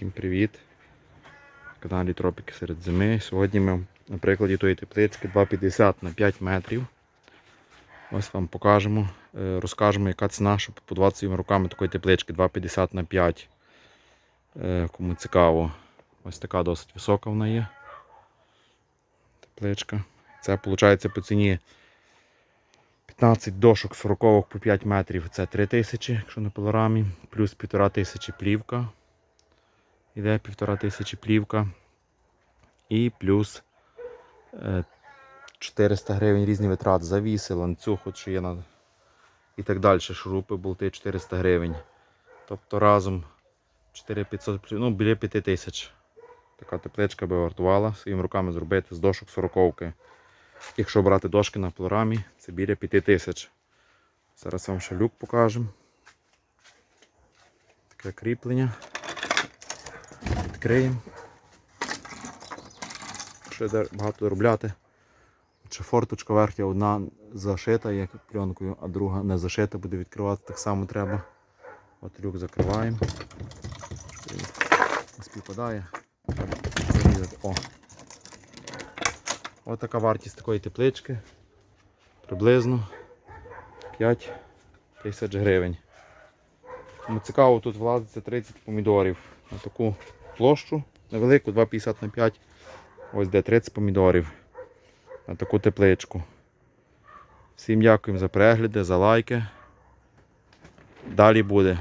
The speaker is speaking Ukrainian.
Всім привіт! На каналі Тропіки серед зими. Сьогодні ми на прикладі тої теплички 2,50 на 5 метрів. Ось вам покажемо, е, розкажемо, яка ціна, щоб побудувати своїми руками такої теплички 2,50 на 5. Е, Кому цікаво, ось така досить висока вона є. Тепличка. Це виходить по ціні 15 дошок 40 по 5 метрів це 3 тисячі, якщо на пилорамі, плюс 1,5 тисячі плівка. Іде 1,5 тисячі плівка. І плюс е, 400 гривень різні витрати. Завіси, ланцюг, от що є на... і так далі. Шурупи, болти 400 гривень. Тобто разом 4500, ну біля 5 тисяч. Така тепличка би вартувала своїми руками зробити з дошок 40 Якщо брати дошки на пилорамі, це біля 5 тисяч. Зараз вам ще люк покажемо. Таке кріплення. Відкриємо. Ще багато доробляти. Ще форточка верхня одна зашита як пленкою, а друга не зашита, буде відкривати так само треба. От люк закриваємо. Співпадає. О! Ось така вартість такої теплички. Приблизно 5 тисяч гривень. Цікаво, тут влазиться 30 помідорів на таку площу невелику, 2,50 на 5. Ось де 30 помідорів на таку тепличку. Всім дякуємо за перегляди, за лайки. Далі буде.